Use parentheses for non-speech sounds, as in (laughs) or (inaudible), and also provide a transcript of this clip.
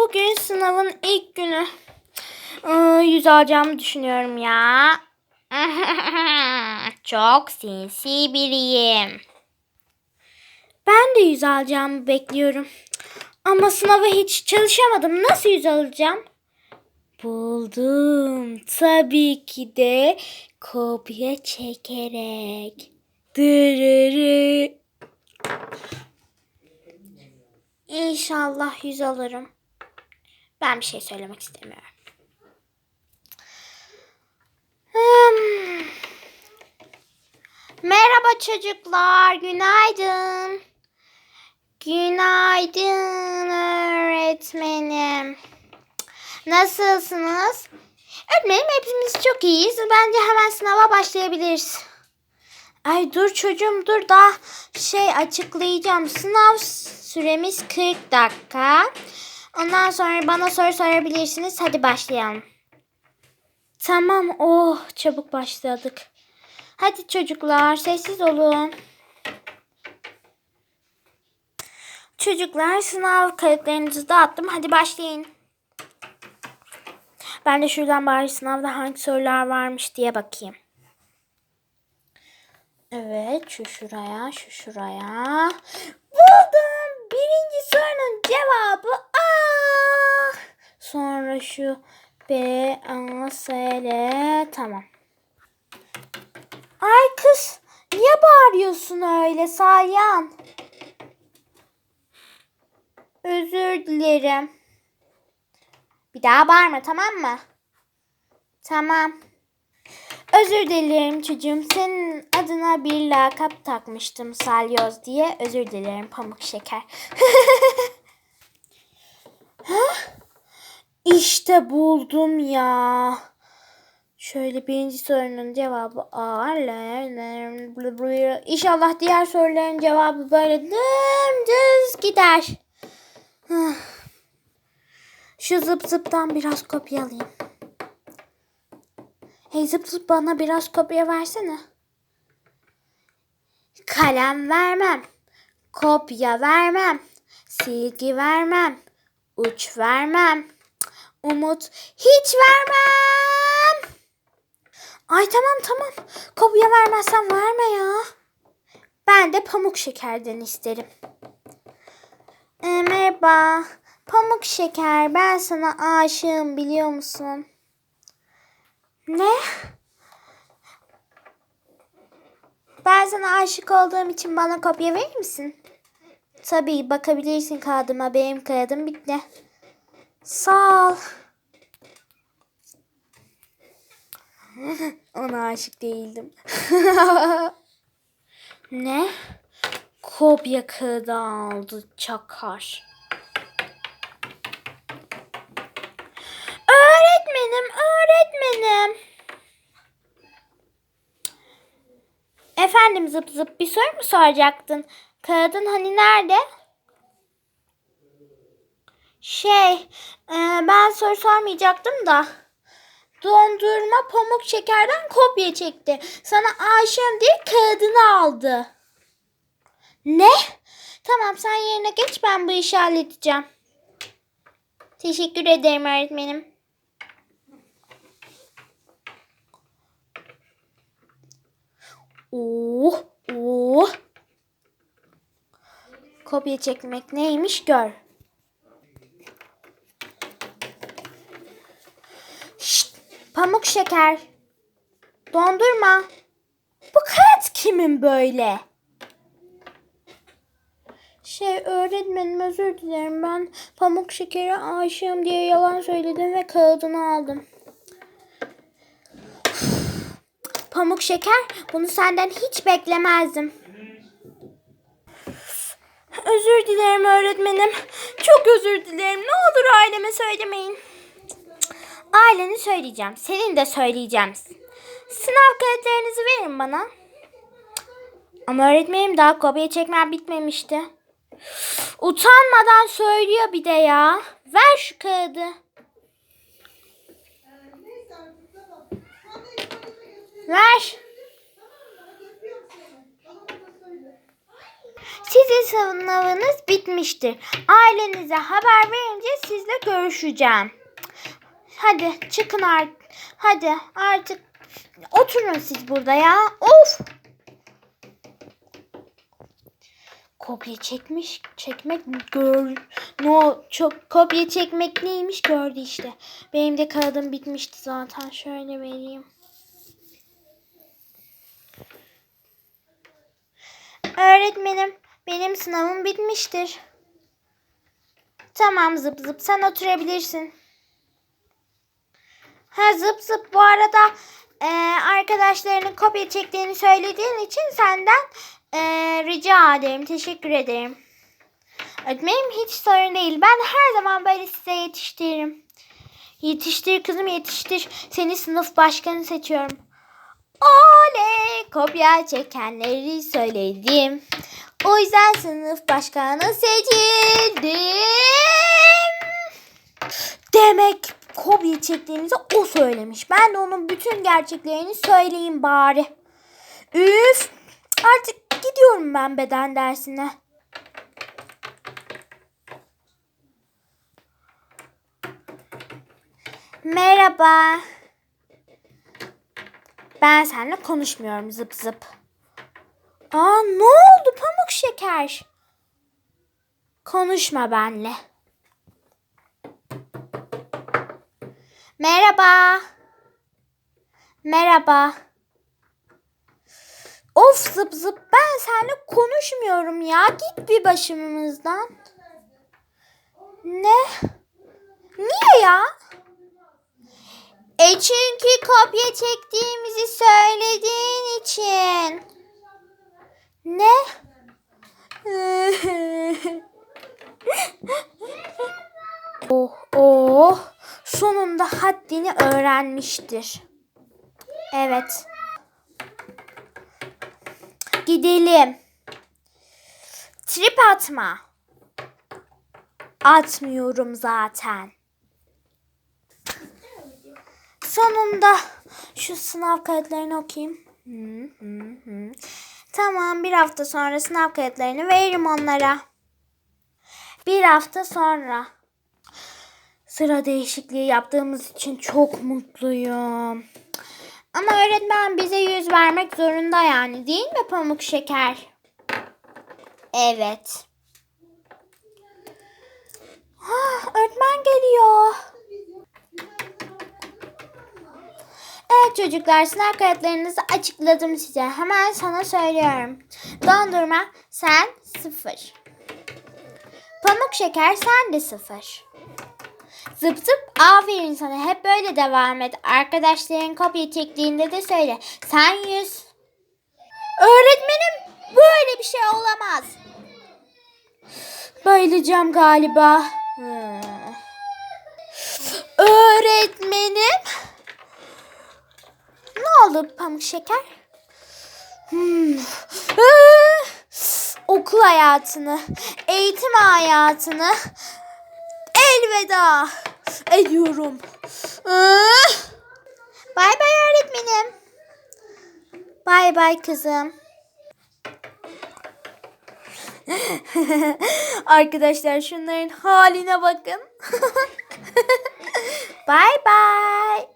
Bugün sınavın ilk günü. Yüz alacağımı düşünüyorum ya. (laughs) Çok sinsi biriyim. Ben de yüz alacağımı bekliyorum. Ama sınava hiç çalışamadım. Nasıl yüz alacağım? Buldum. Tabii ki de kopya çekerek. Dırırı. İnşallah yüz alırım. Ben bir şey söylemek istemiyorum. Hmm. Merhaba çocuklar, günaydın. Günaydın öğretmenim. Nasılsınız? Öğretmenim hepimiz çok iyiyiz. Bence hemen sınava başlayabiliriz. Ay dur çocuğum dur daha şey açıklayacağım. Sınav süremiz 40 dakika. Ondan sonra bana soru sorabilirsiniz. Hadi başlayalım. Tamam. Oh çabuk başladık. Hadi çocuklar sessiz olun. Çocuklar sınav kayıtlarınızı dağıttım. Hadi başlayın. Ben de şuradan bari sınavda hangi sorular varmış diye bakayım. Evet şu şuraya şu şuraya. Buldum. Birinci sorunun cevabı A. Sonra şu B, A, S, L. Tamam. Ay kız niye bağırıyorsun öyle Salyan? Özür dilerim. Bir daha bağırma tamam mı? Tamam. Özür dilerim çocuğum. Senin adına bir lakap takmıştım salyoz diye. Özür dilerim pamuk şeker. (laughs) işte buldum ya. Şöyle birinci sorunun cevabı A. İnşallah diğer soruların cevabı böyle dümdüz gider. Şu zıp zıptan biraz kopyalayayım. Hey zıp zıp bana biraz kopya versene. Kalem vermem. Kopya vermem. Silgi vermem. Uç vermem. Umut hiç vermem. Ay tamam tamam. Kopya vermezsen verme ya. Ben de pamuk şekerden isterim. E, merhaba. Pamuk şeker ben sana aşığım biliyor musun? Ne? Ben sana aşık olduğum için bana kopya verir misin? Tabii bakabilirsin kağıdıma. Benim kağıdım bitti. Sağ ol. Ona aşık değildim. (laughs) ne? Kopya kağıdı aldı çakar. Öğretmenim, öğretmenim. Efendim zıp zıp bir soru mu soracaktın? Kağıdın hani nerede? Şey, e, ben soru sormayacaktım da. Dondurma pamuk şekerden kopya çekti. Sana aşığım diye kağıdını aldı. Ne? Tamam sen yerine geç ben bu işi halledeceğim. Teşekkür ederim öğretmenim. Oh, oh. Kopya çekmek neymiş gör. Pamuk şeker. Dondurma. Bu kağıt kimin böyle? Şey öğretmenim özür dilerim. Ben pamuk şekere aşığım diye yalan söyledim ve kağıdını aldım. Pamuk şeker bunu senden hiç beklemezdim. Özür dilerim öğretmenim. Çok özür dilerim. Ne olur aileme söylemeyin. Aileni söyleyeceğim. Senin de söyleyeceğim. Sınav kağıtlarınızı verin bana. Ama öğretmenim daha kopya çekmem bitmemişti. Utanmadan söylüyor bir de ya. Ver şu kağıdı. Ver. Sizin sınavınız bitmiştir. Ailenize haber verince sizle görüşeceğim. Hadi çıkın artık. Hadi artık oturun siz burada ya. Of. Kopya çekmiş, çekmek gör. No, çok kopya çekmek neymiş gördü işte. Benim de kağıdım bitmişti zaten. Şöyle vereyim. Öğretmenim, benim sınavım bitmiştir. Tamam zıp zıp sen oturabilirsin. Ha zıp zıp bu arada e, arkadaşlarının kopya çektiğini söylediğin için senden e, rica ederim. Teşekkür ederim. Öğretmenim hiç sorun değil. Ben her zaman böyle size yetiştiririm. Yetiştir kızım yetiştir. Seni sınıf başkanı seçiyorum. Oley! Kopya çekenleri söyledim. O yüzden sınıf başkanı seçildim. Demek kopya çektiğinizi o söylemiş. Ben de onun bütün gerçeklerini söyleyeyim bari. Üf! Artık gidiyorum ben beden dersine. Merhaba. Ben seninle konuşmuyorum zıp zıp. Aa ne oldu pamuk şeker? Konuşma benle. Merhaba. Merhaba. Of zıp zıp ben seninle konuşmuyorum ya. Git bir başımızdan. Ne? Niye ya? E çünkü kopya çektiğimizi söylediğin için. Ne? (laughs) oh oh sonunda haddini öğrenmiştir. Evet. Gidelim. Trip atma. Atmıyorum zaten. Sonunda şu sınav kayıtlarını okuyayım. Tamam bir hafta sonra sınav kayıtlarını veririm onlara. Bir hafta sonra. Sıra değişikliği yaptığımız için çok mutluyum. Ama öğretmen bize yüz vermek zorunda yani değil mi pamuk şeker? Evet. Ah, öğretmen geliyor. Evet çocuklar sınav kayıtlarınızı açıkladım size. Hemen sana söylüyorum. Dondurma sen sıfır. Pamuk şeker sen de sıfır. Zıp zıp aferin sana hep böyle devam et. Arkadaşların kopya çektiğinde de söyle. Sen yüz. Öğretmenim böyle bir şey olamaz. Bayılacağım galiba. Öğretmenim. Ne oldu pamuk şeker? Hmm. Ee, okul hayatını, eğitim hayatını elveda ediyorum. Ee, Bay bay öğretmenim. Bay bay kızım. (laughs) Arkadaşlar şunların haline bakın. (laughs) bay bay.